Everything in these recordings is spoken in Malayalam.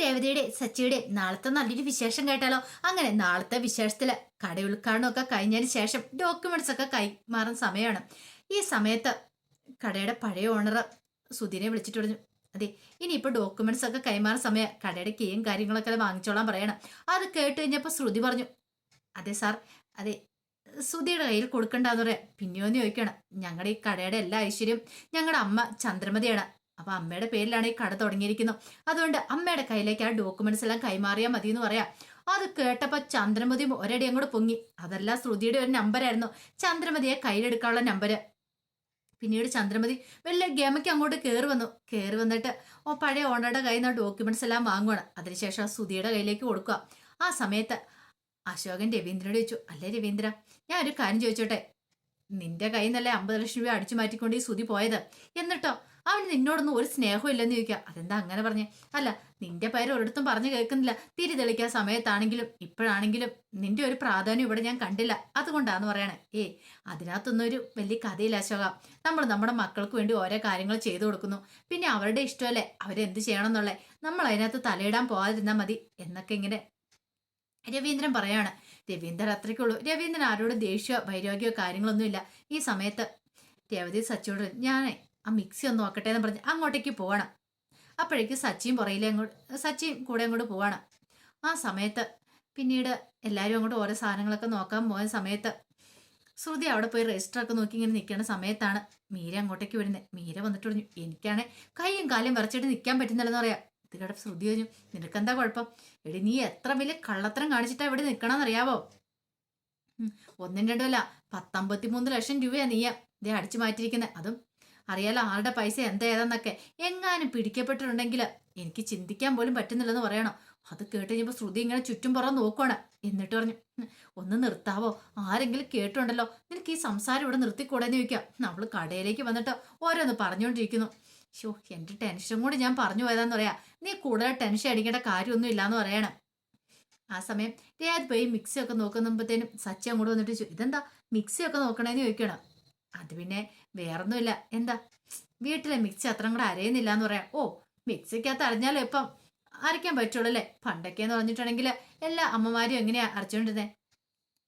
രേവതിയുടെ സച്ചിയുടെ നാളത്തെ നല്ലൊരു വിശേഷം കേട്ടാലോ? അങ്ങനെ നാളത്തെ വിശേഷത്തിൽ കട ഉദ്ഘാടനമൊക്കെ കഴിഞ്ഞതിന് ശേഷം ഡോക്യുമെന്റ്സ് ഒക്കെ കൈമാറുന്ന സമയമാണ്. ഈ സമയത്ത് കടയുടെ പഴയ ഓണർ സുധീനെ വിളിച്ചിട്ട് പറഞ്ഞു അതെ ഇനിയിപ്പോൾ ഡോക്യുമെന്റ്സ് ഒക്കെ കൈമാറുന്ന സമയം കടയുടെ കീയും കാര്യങ്ങളൊക്കെ വാങ്ങിച്ചോളാൻ പറയണം. അത് കേട്ട് കഴിഞ്ഞപ്പോൾ ശ്രുതി പറഞ്ഞു അതെ സാർ അതെ സുധിയുടെ കയ്യിൽ കൊടുക്കണ്ടെന്ന് പറയാം. പിന്നെയോന്ന് ചോദിക്കണം. ഞങ്ങളുടെ ഈ കടയുടെ എല്ലാ ഐശ്വര്യം ഞങ്ങളുടെ അമ്മ ചന്ദ്രമതിയാണ്. അപ്പൊ അമ്മയുടെ പേരിലാണ് ഈ കട തുടങ്ങിയിരിക്കുന്നത്. അതുകൊണ്ട് അമ്മയുടെ കയ്യിലേക്ക് ആ ഡോക്യുമെന്റ്സ് എല്ലാം കൈമാറിയാൽ മതി എന്ന് പറയാം. അത് കേട്ടപ്പോ ചന്ദ്രമതി ഒരടി അങ്ങോട്ട് പൊങ്ങി. അതല്ല ശ്രുതിയുടെ ഒരു നമ്പരായിരുന്നു ചന്ദ്രമതിയെ കയ്യിലെടുക്കാനുള്ള നമ്പര് പിന്നീട് ചന്ദ്രമതി വലിയ ഗമയ്ക്ക് അങ്ങോട്ട് കയറി വന്നു. കയറി വന്നിട്ട് ഓ പഴയ ഓണറുടെ കയ്യിൽ നിന്ന് ഡോക്യുമെന്റ്സ് എല്ലാം വാങ്ങുവാണ്. അതിനുശേഷം ആ സുധിയുടെ കയ്യിലേക്ക് കൊടുക്കുക. ആ സമയത്ത് അശോകൻ രവീന്ദ്രനോട് ചോദിച്ചു അല്ലേ രവീന്ദ്ര ഞാൻ ഒരു കാര്യം ചോദിച്ചോട്ടെ? നിന്റെ കയ്യിൽ നിന്നല്ലേ അമ്പത് ലക്ഷം രൂപ അടിച്ചു മാറ്റിക്കൊണ്ട് ഈ സുതി പോയത്? എന്നിട്ടോ അവന് നിന്നോടൊന്നും ഒരു സ്നേഹവും ഇല്ലെന്ന് ചോദിക്കുക. അതെന്താ അങ്ങനെ പറഞ്ഞേ? അല്ല നിന്റെ പേര് ഒരിടത്തും പറഞ്ഞു കേൾക്കുന്നില്ല. തിരി തെളിക്കാൻ സമയത്താണെങ്കിലും ഇപ്പോഴാണെങ്കിലും നിന്റെ ഒരു പ്രാധാന്യം ഇവിടെ ഞാൻ കണ്ടില്ല. അതുകൊണ്ടാന്ന് പറയണേ. ഏ അതിനകത്തൊന്നും ഒരു വലിയ കഥയില്ല അശോക. നമ്മൾ നമ്മുടെ മക്കൾക്ക് വേണ്ടി ഓരോ കാര്യങ്ങൾ ചെയ്തു കൊടുക്കുന്നു. പിന്നെ അവരുടെ ഇഷ്ടമല്ലേ? അവരെന്ത് ചെയ്യണം എന്നുള്ളേ നമ്മൾ അതിനകത്ത് തലയിടാൻ പോകാതിരുന്നാൽ മതി എന്നൊക്കെ ഇങ്ങനെ രവീന്ദ്രൻ പറയാണ്. രവീന്ദ്രൻ അത്രയ്ക്കുള്ളൂ. രവീന്ദ്രൻ ആരോട് ദേഷ്യമോ വൈരോഗ്യോ കാര്യങ്ങളൊന്നുമില്ല. ഈ സമയത്ത് രേവതി സച്ചോടൻ ഞാൻ ആ മിക്സി ഒന്ന് നോക്കട്ടെ എന്ന് പറഞ്ഞ് അങ്ങോട്ടേക്ക് പോവാണ് അപ്പോഴേക്ക് സച്ചിയും പുറയിലെ അങ്ങോട്ട് സച്ചിയും കൂടെ അങ്ങോട്ട് പോവാണ് ആ സമയത്ത് പിന്നീട് എല്ലാവരും അങ്ങോട്ട് ഓരോ സാധനങ്ങളൊക്കെ നോക്കാൻ പോയ സമയത്ത് ശ്രുതി അവിടെ പോയി രജിസ്റ്റർ ഒക്കെ നോക്കി ഇങ്ങനെ നിൽക്കുന്ന സമയത്താണ് മീര അങ്ങോട്ടേക്ക് വരുന്നത് മീര വന്നിട്ട് പറഞ്ഞു എനിക്കാണെ കൈയും കാലും വരച്ചിട്ട് നിൽക്കാൻ പറ്റുന്നില്ലെന്ന് പറയാം. ഇത് കേട്ട ശ്രുതി പറഞ്ഞു നിനക്കെന്താ കുഴപ്പം? എടി നീ എത്ര വലിയ കള്ളത്തരം കാണിച്ചിട്ടാ ഇവിടെ നിൽക്കണമെന്ന് അറിയാവോ? ഉം, ഒന്നും രണ്ടുമല്ല പത്തമ്പത്തി മൂന്ന് ലക്ഷം രൂപയാണ് നീയ ഇതേ അടിച്ചു മാറ്റിയിരിക്കുന്നത് അതും അറിയാലോ ആളുടെ പൈസ എന്താ ഏതാന്നൊക്കെ. എങ്ങാനും പിടിക്കപ്പെട്ടിട്ടുണ്ടെങ്കിൽ എനിക്ക് ചിന്തിക്കാൻ പോലും പറ്റുന്നില്ലെന്ന് പറയണം. അത് കേട്ട് ശ്രുതി ഇങ്ങനെ ചുറ്റും പുറം നോക്കുവാണ്. എന്നിട്ട് പറഞ്ഞു ഒന്ന് നിർത്താവോ? ആരെങ്കിലും കേട്ടുണ്ടല്ലോ നിനക്ക് ഈ സംസാരം ഇവിടെ നിർത്തിക്കൂടെന്ന് ചോദിക്കാം. നമ്മൾ കടയിലേക്ക് വന്നിട്ട് ഓരോന്ന് പറഞ്ഞുകൊണ്ടിരിക്കുന്നു. ഷോ എന്റെ ടെൻഷൻ കൂടി ഞാൻ പറഞ്ഞു പോയതാന്ന് പറയാ. നീ കൂടുതൽ ടെൻഷൻ അടിക്കേണ്ട കാര്യമൊന്നും ഇല്ലാന്ന് പറയണം. ആ സമയം രേത് പോയി മിക്സിയൊക്കെ നോക്കുമ്പോഴത്തേനും സച്ചി അങ്ങോട്ട് വന്നിട്ട് ഇതെന്താ? മിക്സിയൊക്കെ നോക്കണേന്ന് ചോദിക്കണം അത് പിന്നെ വേറൊന്നുമില്ല. എന്താ? വീട്ടിലെ മിക്സി അത്രയും കൂടെ അരയുന്നില്ല എന്ന് പറയാം. ഓ മിക്സിക്കകത്ത് അരഞ്ഞാലും ഇപ്പം അരയ്ക്കാൻ പറ്റുള്ളൂ അല്ലേ? പണ്ടൊക്കെ എന്ന് പറഞ്ഞിട്ടുണ്ടെങ്കിൽ എല്ലാ അമ്മമാരും എങ്ങനെയാ അരച്ചുകൊണ്ടിരുന്നത്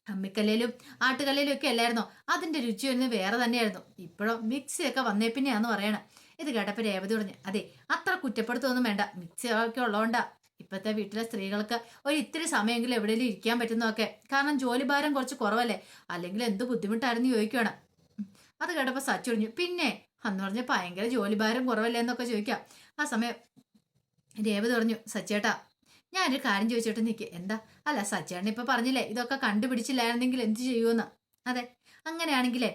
അമ്മിക്കല്ലേലും ആട്ടുകല്ലേലും ഒക്കെ അല്ലായിരുന്നോ? അതിന്റെ രുചി ഒന്ന് വേറെ തന്നെയായിരുന്നു. ഇപ്പോഴോ മിക്സി ഒക്കെ വന്നേ പിന്നെയാന്ന് പറയണം. ഇത് കേട്ടപ്പോൾ രേവതി പറഞ്ഞു അതെ അത്ര കുറ്റപ്പെടുത്തൊന്നും വേണ്ട. മിക്സി ഒക്കെ ഉള്ളതുകൊണ്ടാ. ഇപ്പോഴത്തെ വീട്ടിലെ സ്ത്രീകൾക്ക് ഒരു ഇത്തിരി സമയമെങ്കിലും എവിടെയെങ്കിലും ഇരിക്കാൻ പറ്റുന്നതൊക്കെ. കാരണം ജോലി ഭാരം കുറച്ച് കുറവല്ലേ? അല്ലെങ്കിൽ എന്ത് ബുദ്ധിമുട്ടായിരുന്നു ചോദിക്കുകയാണ് അത് കേട്ടപ്പോൾ സച്ചു പറഞ്ഞു പിന്നെ? അന്ന് പറഞ്ഞ ഭയങ്കര ജോലി ഭാരം കുറവല്ലേ എന്നൊക്കെ ചോദിക്കാം. ആ സമയം രേവതി പറഞ്ഞു സച്ചേട്ടാ ഞാനൊരു കാര്യം ചോദിച്ചോട്ട് നിൽക്കുക എന്താ? അല്ല സച്ചേട്ടൻ ഇപ്പൊ പറഞ്ഞില്ലേ ഇതൊക്കെ കണ്ടുപിടിച്ചില്ലായിരുന്നെങ്കിൽ എന്ത് ചെയ്യുമെന്ന് അതെ അങ്ങനെയാണെങ്കിലേ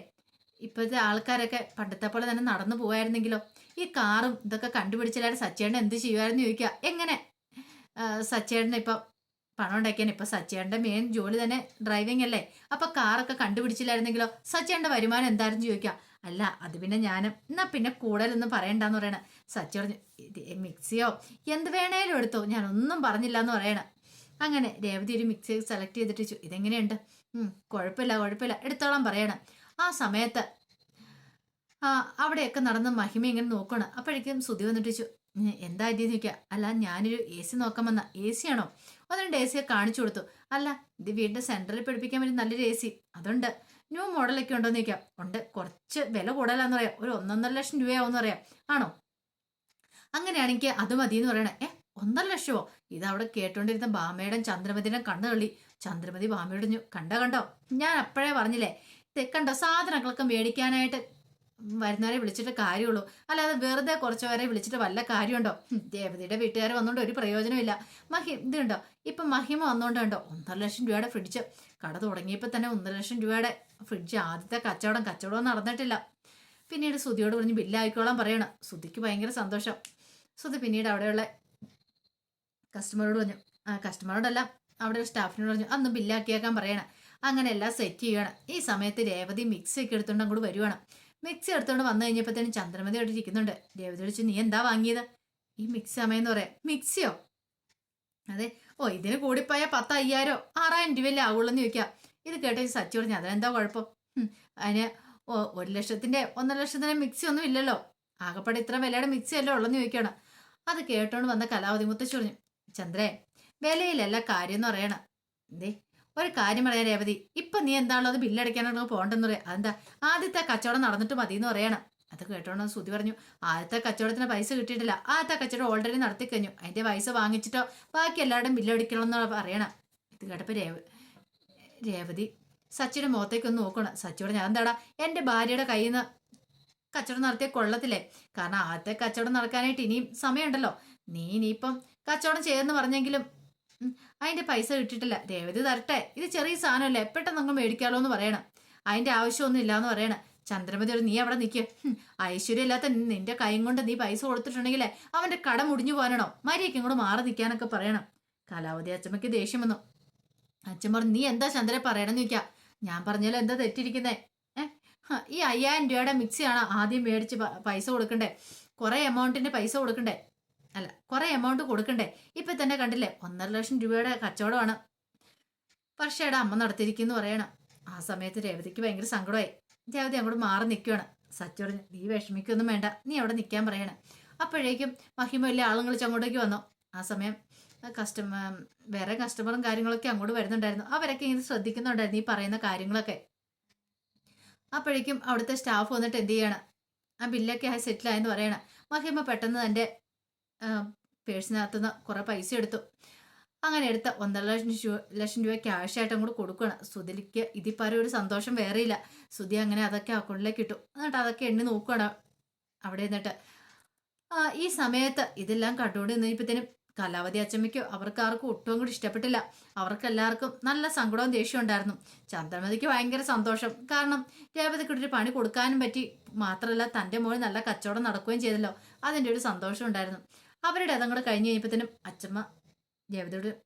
ഇപ്പോഴത്തെ ആൾക്കാരൊക്കെ പണ്ടത്തെ പോലെ തന്നെ നടന്നു പോയായിരുന്നെങ്കിലോ ഈ കാറും ഇതൊക്കെ കണ്ടുപിടിച്ചില്ലായിരുന്നു സച്ചേട്ടൻ എന്ത് ചെയ്യുമായിരുന്നു ചോദിക്കുക എങ്ങനെ? സച്ചേട്ടൻ ഇപ്പൊ പണം ഉണ്ടാക്കിയാണ് ഇപ്പൊ സച്ചേട്ടന്റെ മെയിൻ ജോലി തന്നെ ഡ്രൈവിംഗ് അല്ലേ? അപ്പൊ കാറൊക്കെ കണ്ടുപിടിച്ചില്ലായിരുന്നെങ്കിലോ? സച്ചേട്ടന്റെ വരുമാനം എന്തായിരുന്നു ചോദിക്കാം. അല്ല അത് പിന്നെ ഞാനും. എന്നാ പിന്നെ കൂടുതലൊന്നും പറയണ്ടെന്ന് പറയണ. സച്ചി പറഞ്ഞു മിക്സിയോ എന്ത് വേണേലും എടുത്തോ? ഞാനൊന്നും പറഞ്ഞില്ല എന്ന് പറയണ. അങ്ങനെ രേവതി ഒരു മിക്സി സെലക്ട് ചെയ്തിട്ട് ഇതെങ്ങനെയുണ്ട്? കുഴപ്പമില്ല കുഴപ്പമില്ല. എടുത്തോളാം പറയണം. ആ സമയത്ത് ആ അവിടെയൊക്കെ നടന്ന് മഹിമ ഇങ്ങനെ നോക്കണം അപ്പോഴേക്കും സുതി വന്നിട്ട് ചോദിച്ചു "ഉം, എന്താ ഇതെന്ന് ചോദിക്കുക. അല്ല ഞാനൊരു എ സി നോക്കാൻ വന്ന. എ സി ആണോ? ഒന്ന് രണ്ട് എ സിയെ കാണിച്ചു കൊടുത്തു. അല്ല ഇത് വീടിന്റെ സെന്ററിൽ പിടിപ്പിക്കാൻ വേണ്ടി നല്ലൊരു എ സി അതുണ്ട്. ന്യൂ മോഡലൊക്കെ ഉണ്ടോയെന്ന് ചോദിക്കാം. ഉണ്ട്. കുറച്ച് വില കൂടുതലാന്ന് പറയാം. ഒരു ഒന്നൊന്നര ലക്ഷം രൂപയാവുമെന്ന് പറയാം. ആണോ? അങ്ങനെയാണെങ്കിൽ അത് മതി എന്ന് പറയണേ. ഏ ഒന്നര ലക്ഷമോ? ഇത് അവിടെ കേട്ടോണ്ടിരുന്ന ബാമയുടെ ചന്ദ്രമതിയുടെ കണ്ണു തള്ളി. ചന്ദ്രമതി ബാമയോട് കണ്ടോ കണ്ടോ? ഞാൻ അപ്പോഴേ പറഞ്ഞില്ലേ? തെക്കണ്ടോ കണ്ടോ? സാധനങ്ങളൊക്കെ മേടിക്കാനായിട്ട് വരുന്നവരെ വിളിച്ചിട്ട് കാര്യമുള്ളൂ. അല്ലാതെ വെറുതെ കുറച്ച് പേരെ വിളിച്ചിട്ട് വല്ല കാര്യമുണ്ടോ? ദേവതയുടെ വീട്ടുകാർ വന്നുകൊണ്ട് ഒരു പ്രയോജനമില്ല മഹി ഇതുണ്ടോ? ഇപ്പൊ മഹിമ വന്നുകൊണ്ട് കണ്ടോ? ഒന്നര ലക്ഷം രൂപയുടെ ഫ്രിഡ്ജ്. കട തുടങ്ങിയപ്പോൾ തന്നെ ഒന്നര ലക്ഷം രൂപയുടെ ഫ്രിഡ്ജ്. ആദ്യത്തെ കച്ചവടം കച്ചവടം നടന്നിട്ടില്ല. പിന്നീട് സുധിയോട് പറഞ്ഞ് ബില്ലായിക്കോളാൻ പറയണം. സുധിക്ക് ഭയങ്കര സന്തോഷം. സുധി പിന്നീട് അവിടെയുള്ള കസ്റ്റമറോട് പറഞ്ഞു. കസ്റ്റമറോടല്ല അവിടെ സ്റ്റാഫിനോട് പറഞ്ഞു അന്ന് ബില്ലാക്കിയേക്കാൻ പറയണം. അങ്ങനെ എല്ലാം സെറ്റ് ചെയ്യണം. ഈ സമയത്ത് രേവതി മിക്സി ഒക്കെ എടുത്തോണ്ട് അങ്ങോട്ട് വരുവാണ്. മിക്സി എടുത്തോണ്ട് വന്നു കഴിഞ്ഞപ്പോഴത്തേനും ചന്ദ്രമതി അവിടെ ഇരിക്കുന്നുണ്ട്. രേവതി വിളിച്ച് നീ എന്താ വാങ്ങിയത്? ഈ മിക്സി അമ്മയെന്ന് പറയാം. മിക്സിയോ? അതെ. ഓ ഇതിന് കൂടിപ്പോയ പത്ത് അയ്യായിരോ ആറായിരം രൂപയല്ലേ ആവുള്ളൂ എന്ന് ചോദിക്കാം. ഇത് കേട്ടേ സച്ചി പറഞ്ഞു അതിനെന്താ കുഴപ്പം? അതിന് ഓ ഒരു ലക്ഷത്തിന്റെ ഒന്നര ലക്ഷത്തിന്റെ മിക്സി ഒന്നും ഇല്ലല്ലോ. ആകപ്പാടെ ഇത്ര വിലയുടെ മിക്സി അല്ലേ ഉള്ളെന്ന് ചോദിക്കണം. അത് കേട്ടോണ്ട് വന്ന കലാവതി മുത്തശ്ശി പറഞ്ഞു ചന്ദ്രേ വിലയിലല്ല കാര്യം എന്ന് പറയണം. എന്തേ ഒരു കാര്യം പറയാൻ രേവതി. ഇപ്പൊ നീ എന്താണല്ലോ അത് ബില്ലടിക്കാനാണ് പോകണ്ടെന്ന് പറയാം. അതെന്താ? ആദ്യത്തെ കച്ചവടം നടന്നിട്ട് മതി എന്ന് പറയണം. അത് കേട്ടോണ്ട് സുതി പറഞ്ഞു ആദ്യത്തെ കച്ചവടത്തിന് പൈസ കിട്ടിയിട്ടില്ല. ആദ്യത്തെ കച്ചവടം ഓൾറെഡി നടത്തി കഴിഞ്ഞു. അതിന്റെ പൈസ വാങ്ങിച്ചിട്ടോ? ബാക്കി എല്ലാവരുടെയും ബില്ലടിക്കണമെന്ന് പറയണം. ഇത് കേട്ടപ്പോ രേവ രേവതി സച്ചിയുടെ മുഖത്തേക്ക് ഒന്ന് നോക്കണം സച്ചിയോട് ഞാൻ എന്താടാ എന്റെ ഭാര്യയുടെ കയ്യിൽ നിന്ന് കച്ചവടം നടത്തിയ കൊള്ളത്തില്ലേ? കാരണം ആദ്യത്തെ കച്ചവടം നടക്കാനായിട്ട് ഇനിയും സമയമുണ്ടല്ലോ. നീ ഇനിയിപ്പം കച്ചവടം ചെയ്യുമെന്ന് പറഞ്ഞെങ്കിലും അതിന്റെ പൈസ കിട്ടിയിട്ടില്ല. രേവതി തരട്ടെ. ഇത് ചെറിയ സാധനമല്ലേ? പെട്ടെന്ന് അങ്ങ് മേടിക്കാമല്ലോ എന്ന് പറയണം. അതിന്റെ ആവശ്യമൊന്നും ഇല്ലാന്ന് പറയണം. ചന്ദ്രമതി ഒരു നീ അവിടെ നിൽക്കുക ഐശ്വര്യം ഇല്ലാത്ത നിന്റെ കൈയും കൊണ്ട് നീ പൈസ കൊടുത്തിട്ടുണ്ടെങ്കിലേ അവന്റെ കട മുടിഞ്ഞു പോകാനാണോ? മര്യാദയ്ക്ക് ഇങ്ങോട്ട് മാറി നിൽക്കാനൊക്കെ പറയണം. കലാവതി അച്ഛമ്മയ്ക്ക് ദേഷ്യം വന്നു. അച്ഛൻ പറഞ്ഞു നീ എന്താ ചന്ദ്രൻ പറയണമെന്ന് ചോദിക്കാം. ഞാൻ പറഞ്ഞാലും എന്താ തെറ്റിരിക്കുന്നേ ഏഹ് ഈ അയ്യായിരം രൂപയുടെ മിക്സിയാണ് ആദ്യം മേടിച്ച് പൈസ കൊടുക്കണ്ടേ? കുറേ എമൗണ്ടിന്റെ പൈസ കൊടുക്കണ്ടേ? അല്ല കുറെ എമൗണ്ട് കൊടുക്കണ്ടേ? ഇപ്പൊ തന്നെ കണ്ടില്ലേ ഒന്നര ലക്ഷം രൂപയുടെ കച്ചവടമാണ്. വർഷയുടെ അമ്മ നടത്തിയിരിക്കുന്നു പറയണം. ആ സമയത്ത് രേവതിക്ക് ഭയങ്കര സങ്കടമായി. രേവതി അങ്ങോട്ട് മാറി നിൽക്കുകയാണ് പറഞ്ഞു നീ വിഷമിക്കൊന്നും വേണ്ട നീ അവിടെ നിൽക്കാൻ പറയണം. അപ്പോഴേക്കും മഹിമ വലിയ ആളുകൾ ചങ്ങോട്ടേക്ക് വന്നു. ആ സമയം കസ്റ്റമർ വേറെ കസ്റ്റമറും കാര്യങ്ങളൊക്കെ അങ്ങോട്ട് വരുന്നുണ്ടായിരുന്നു. അവരൊക്കെ ഇങ്ങനെ ശ്രദ്ധിക്കുന്നുണ്ടായിരുന്നു ഈ പറയുന്ന കാര്യങ്ങളൊക്കെ. അപ്പോഴേക്കും അവിടുത്തെ സ്റ്റാഫ് വന്നിട്ട് എന്ത് ചെയ്യണം? ആ ബില്ലൊക്കെ ആ സെറ്റിലായെന്ന് പറയണം. മഹിമ പെട്ടെന്ന് തന്റെ പേഴ്സിനകത്തുനിന്ന് കുറേ പൈസ എടുത്തു. അങ്ങനെ എടുത്ത ഒന്നര ലക്ഷം രൂപ ലക്ഷം രൂപ ക്യാഷ് ആയിട്ട് അങ്ങോട്ട് കൊടുക്കുകയാണ് സുതിലിക്ക് ഇതിപ്പോ ഒരു സന്തോഷം വേറെയില്ല സുതി അങ്ങനെ അതൊക്കെ അക്കൗണ്ടിലേക്ക് ഇട്ടു. എന്നിട്ട് അതൊക്കെ എണ്ണി നോക്കുകയാണ് അവിടെ നിന്നിട്ട് ഈ സമയത്ത് ഇതെല്ലാം കണ്ടുകൊണ്ട് നിന്നപ്പോഴത്തേനും കലാവതി അച്ചമ്മയ്ക്കോ അവർക്ക് ആർക്കും ഒട്ടും കൂടി ഇഷ്ടപ്പെട്ടില്ല. അവർക്ക് എല്ലാവർക്കും നല്ല സങ്കടവും ദേഷ്യവും ഉണ്ടായിരുന്നു. ചന്ദ്രമതിക്ക് ഭയങ്കര സന്തോഷം. കാരണം രേവതിക്കൊരു പണി കൊടുക്കാനും പറ്റി. മാത്രമല്ല തന്റെ മോൾ നല്ല കച്ചവടം നടക്കുകയും ചെയ്തല്ലോ. അതിന്റെ ഒരു സന്തോഷം ഉണ്ടായിരുന്നു. അവരുടെ അതങ്ങോട്ട് കഴിഞ്ഞ് കഴിഞ്ഞപ്പോഴത്തേനും അച്ഛമ്മ ദേവതയോട്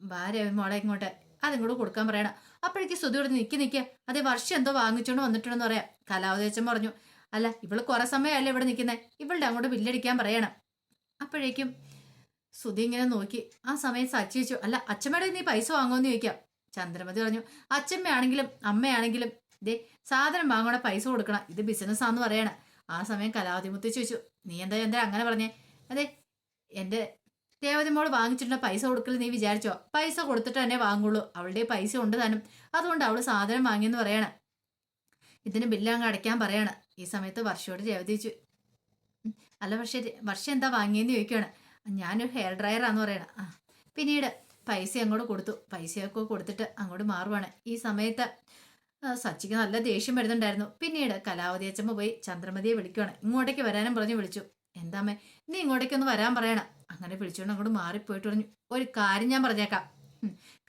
ഭാര്യ മോളെ ഇങ്ങോട്ട്. അതിങ്ങോട്ട് കൊടുക്കാൻ പറയണം. അപ്പോഴേക്ക് ശ്രുതിയോട് നിൽക്കി നിൽക്കുക അതേ വർഷം എന്തോ വാങ്ങിച്ചോണ്ട് വന്നിട്ടുണ്ടെന്ന് പറയാം. കലാവതി അച്ഛൻ പറഞ്ഞു. അല്ല ഇവൾ കുറെ സമയമല്ലേ ഇവിടെ നിൽക്കുന്നത് ഇവളുടെ അങ്ങോട്ട് ബില്ലടിക്കാൻ പറയണം. അപ്പോഴേക്കും സ്തുതി ഇങ്ങനെ നോക്കി. ആ സമയം സച്ചിച്ചു. അല്ല അച്ഛമ്മയുടെ നീ പൈസ വാങ്ങുമെന്ന് ചോദിക്കാം. ചന്ദ്രമതി പറഞ്ഞു. അച്ഛമ്മയാണെങ്കിലും അമ്മയാണെങ്കിലും ദേ സാധനം വാങ്ങണ പൈസ കൊടുക്കണം. ഇത് ബിസിനസ് ആണെന്ന് പറയണം. ആ സമയം കലാവതി മുത്തി ചോദിച്ചു. നീ എന്താ എന്താ അങ്ങനെ പറഞ്ഞേ? അതെ എന്റെ ദേവതി മോൾ വാങ്ങിച്ചിട്ടുള്ള പൈസ കൊടുക്കൽ നീ വിചാരിച്ചോ? പൈസ കൊടുത്തിട്ട് തന്നെ വാങ്ങുള്ളൂ. അവളുടെ പൈസ ഉണ്ട് താനും. അതുകൊണ്ട് അവൾ സാധനം വാങ്ങിയെന്ന് പറയാണ്. ഇതിന് ബില്ല് അങ്ങ് അടയ്ക്കാൻ പറയാണ്. ഈ സമയത്ത് വർഷയോട് രേവതി ചോദിച്ചു അല്ല പക്ഷേ വർഷ എന്താ വാങ്ങിയെന്ന് ചോദിക്കുകയാണ് ഞാനൊരു ഹെയർ ഡ്രയറാന്ന് പറയണം. ആ പിന്നീട് പൈസ അങ്ങോട്ട് കൊടുത്തു. പൈസയൊക്കെ കൊടുത്തിട്ട് അങ്ങോട്ട് മാറുവാണ്. ഈ സമയത്ത് സച്ചിക്ക് നല്ല ദേഷ്യം വരുന്നുണ്ടായിരുന്നു. പിന്നീട് കലാവതി അച്ചമ്മ പോയി ചന്ദ്രമതിയെ വിളിക്കുകയാണ് ഇങ്ങോട്ടേക്ക് വരാനും പറഞ്ഞ് വിളിച്ചു. എന്താമ്മേ നീ ഇങ്ങോട്ടേക്കൊന്ന് വരാൻ പറയണം. അങ്ങനെ വിളിച്ചുകൊണ്ട് അങ്ങോട്ട് മാറിപ്പോയിട്ട് പറഞ്ഞു ഒരു കാര്യം ഞാൻ പറഞ്ഞേക്കാം.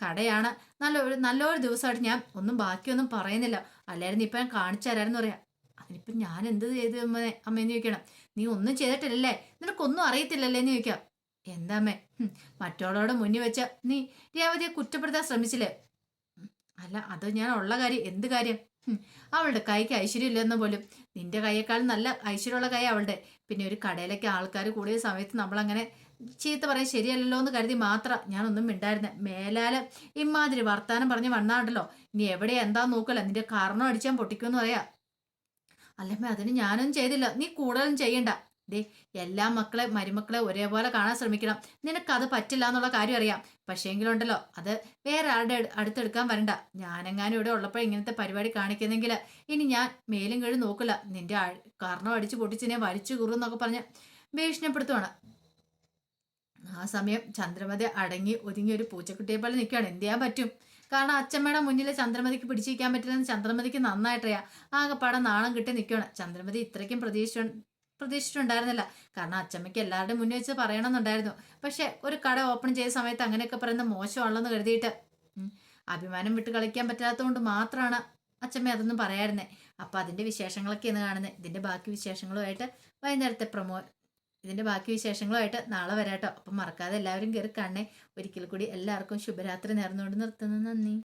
കടയാണ്. നല്ല ഒരു നല്ലൊരു ദിവസമായിട്ട് ഞാൻ ഒന്നും ബാക്കിയൊന്നും പറയുന്നില്ല. അല്ലായിരുന്നു ഇപ്പം ഞാൻ കാണിച്ചു തരാമെന്ന് പറയാം. അതിനിപ്പം ഞാൻ എന്ത് ചെയ്തു അമ്മേ അമ്മേന്ന് ചോദിക്കണം. നീ ഒന്നും ചെയ്തിട്ടില്ലല്ലേ? നിനക്കൊന്നും അറിയത്തില്ലല്ലേ? എന്ന് ചോദിക്കാം. എന്താമ്മേ മറ്റുള്ളവരുടെ മുന്നിൽ വെച്ച നീ രേവതിയെ കുറ്റപ്പെടുത്താൻ ശ്രമിച്ചില്ലേ? അല്ല അത് ഞാൻ ഉള്ള കാര്യം. എന്ത് കാര്യം? അവളുടെ കൈക്ക് ഐശ്വര്യം ഇല്ലെന്ന് പോലും. നിന്റെ കൈയേക്കാളും നല്ല ഐശ്വര്യമുള്ള കൈ അവളുടെ. പിന്നെ ഒരു കടയിലേക്ക് ആൾക്കാർ കൂടിയ സമയത്ത് നമ്മളങ്ങനെ ചീത്ത പറയാൻ ശരിയല്ലല്ലോ എന്ന് കരുതി മാത്രം ഞാനൊന്നും മിണ്ടായിരുന്നെ. മേലാൽ ഇമാതിരി വർത്താനം പറഞ്ഞ് വന്നാണ്ടല്ലോ. ഇനി എവിടെ എന്താ നോക്കല? നിന്റെ കാരണം അടിച്ചാൻ പൊട്ടിക്കുമെന്ന് പറയാ. അല്ലമ്മ അതിന് ഞാനൊന്നും ചെയ്തില്ല. നീ കൂടുതലും ചെയ്യണ്ട. ദേ എല്ലാ മക്കളെ മരുമക്കളെ ഒരേപോലെ കാണാൻ ശ്രമിക്കണം. നിനക്കത് പറ്റില്ല എന്നുള്ള കാര്യം അറിയാം. പക്ഷേങ്കിലുണ്ടല്ലോ അത് വേറെ ആരുടെ അടു- അടുത്തെടുക്കാൻ വരണ്ട. ഞാനെങ്ങാനും ഇവിടെ ഉള്ളപ്പോൾ ഇങ്ങനത്തെ പരിപാടി കാണിക്കുന്നെങ്കിൽ ഇനി ഞാൻ മേലും കഴി നോക്കില്ല. നിന്റെ കാരണം അടിച്ച് പൊട്ടിച്ചിനെ വലിച്ചു കുറും എന്നൊക്കെ പറഞ്ഞ് ഭീഷണിപ്പെടുത്തുവാണ്. ആ സമയം ചന്ദ്രമതി അടങ്ങി ഒതുങ്ങി ഒരു പൂച്ചക്കുട്ടിയെ പോലെ നിൽക്കുകയാണ്. എന്ത് ചെയ്യാൻ പറ്റും? കാരണം അച്ഛമ്മയുടെ മുന്നിൽ ചന്ദ്രമതിക്ക് പിടിച്ചിരിക്കാൻ പറ്റില്ലെന്ന് ചന്ദ്രമതിക്ക് നന്നായിട്ടറിയാം. ആകെപ്പാടെ നാണം കിട്ടി നിൽക്കുകയാണ്. ചന്ദ്രമതി ഇത്രയ്ക്കും പ്രതീക്ഷിച്ചു പ്രതീക്ഷിച്ചിട്ടുണ്ടായിരുന്നില്ല. കാരണം അച്ചമ്മയ്ക്ക് എല്ലാവരുടെയും മുന്നേ വെച്ച് പറയണമെന്നുണ്ടായിരുന്നു. പക്ഷെ ഒരു കട ഓപ്പൺ ചെയ്ത സമയത്ത് അങ്ങനെയൊക്കെ പറയുന്നത് മോശമാണെന്ന് കരുതിയിട്ട് അഭിമാനം വിട്ട് കളിക്കാൻ പറ്റാത്തതുകൊണ്ട് മാത്രമാണ് അച്ചമ്മ അതൊന്നും പറയായിരുന്നേ. അപ്പം അതിന്റെ വിശേഷങ്ങളൊക്കെയാണ് കാണുന്നത്. ഇതിന്റെ ബാക്കി വിശേഷങ്ങളുമായിട്ട് വൈകുന്നേരത്തെ പ്രമോ ഇതിന്റെ ബാക്കി വിശേഷങ്ങളുമായിട്ട് നാളെ വരാട്ടോ. അപ്പം മറക്കാതെ എല്ലാവരും കയറി കാണണേ. ഒരിക്കൽ കൂടി എല്ലാവർക്കും ശുഭരാത്രി നേർന്നുകൊണ്ട് നിർത്തുന്നു. നന്ദി.